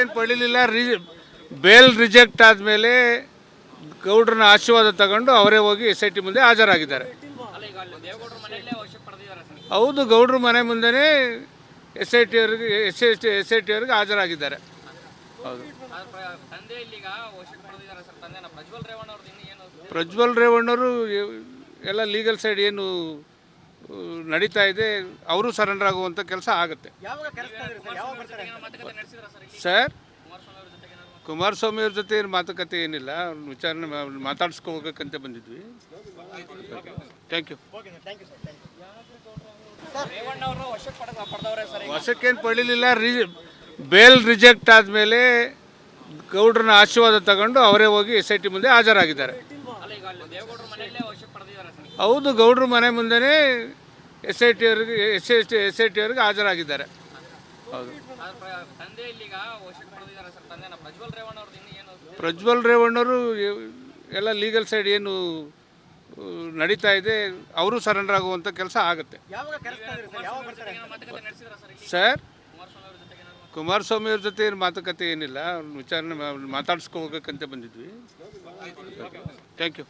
ಏನು ಪಡೀಲಿಲ್ಲ ರಿ bail reject ಆದಮೇಲೆ ಗೌಡ್ರನ್ನ ಆಶೀರ್ವಾದ ತಗೊಂಡು ಅವರೇ ಹೋಗಿ ಎಸ್ ಐ ಟಿ ಮುಂದೆ ಹಾಜರಾಗಿದ್ದಾರೆ. ಹೌದು ಗೌಡ್ರ ಮನೆ ಮುಂದೆನೇ ಎಸ್ ಐ ಟಿ ಅವರಿಗೆ S S T S I T ಅವರಿಗೆ ಹಾಜರಾಗಿದ್ದಾರೆ. ಹೌದು. ಪ್ರಜ್ವಲ್ ರೇವಣ್ಣವರು ಎಲ್ಲ ಲೀಗಲ್ ಸೈಡ್ ಏನು ನಡೀತಾ ಇದೆ ಅವರು ಸರೆಂಡರ್ ಆಗುವಂಥ ಕೆಲಸ ಆಗುತ್ತೆ. ಏನೋ ಮಾತುಕತೆ ನಡೆಸಿದ್ರ ಸರ್ ಕುಮಾರಸ್ವಾಮಿ ಅವ್ರ ಜೊತೆ ಏನು ಮಾತುಕತೆ ಏನಿಲ್ಲ ಅವ್ರನ್ನ ವಿಚಾರಣೆ ಮಾ- ಮಾತಾಡ್ಸ್ಕೋಬೇಕಂತ ಬಂದಿದ್ವಿ. ಥ್ಯಾಂಕ್ ಯು ರೇವಣ್ಣ ಅವರು ವಶಕ್ಕೆ ಪಡೆದ ಸರ್ ಈಗ? ವಶಕ್ಕೇನು ಪಡೀಲಿಲ್ಲ ರಿ ಬೇಲ್ ರಿಜೆಕ್ಟ್ ಆದಮೇಲೆ ಗೌಡ್ರನ್ನ ಆಶೀರ್ವಾದ ತಗೊಂಡು ಅವರೇ ಹೋಗಿ ಎಸ್ ಐ ಟಿ ಮುಂದೆ ಹಾಜರಾಗಿದ್ದಾರೆ. ಅಲ್ಲ ಈಗ ಅಲ್ಲಿ ದೇವೇಗೌಡರ ಮನೆಯಲ್ಲೇ ವಶಕ್ಕೆ ಪಡೆದಿದ್ದಾರೆ ಸರ್? ಹೌದು ಗೌಡ್ರ ಮನೆ ಮುಂದೆನೇ ಎಸ್ ಐ ಟಿ ಅವರಿಗೆ S S T S I T ಅವರಿಗೆ ಹಾಜರಾಗಿದ್ದಾರೆ. ಹೌದು. ಪ್ರಜ್ವಲ್ ರೇವಣ್ಣವರು ಎಲ್ಲ ಲೀಗಲ್ ಸೈಡ್ ಏನು ನಡೀತಾ ಇದೆ ಅವರು ಸರೆಂಡರ್ ಆಗುವಂಥ ಕೆಲಸ ಆಗುತ್ತೆ. ಸರ್? ಕುಮಾರಸ್ವಾಮಿ ಅವ್ರ ಜೊತೆ ಏನು ಮಾತುಕತೆ ಏನಿಲ್ಲ ಅವ್ರನ್ನ ವಿಚಾರಣೆ ಮಾತಾಡ್ಸ್ಕೋಬೇಕಂತ ಬಂದಿದ್ವಿ. Thank you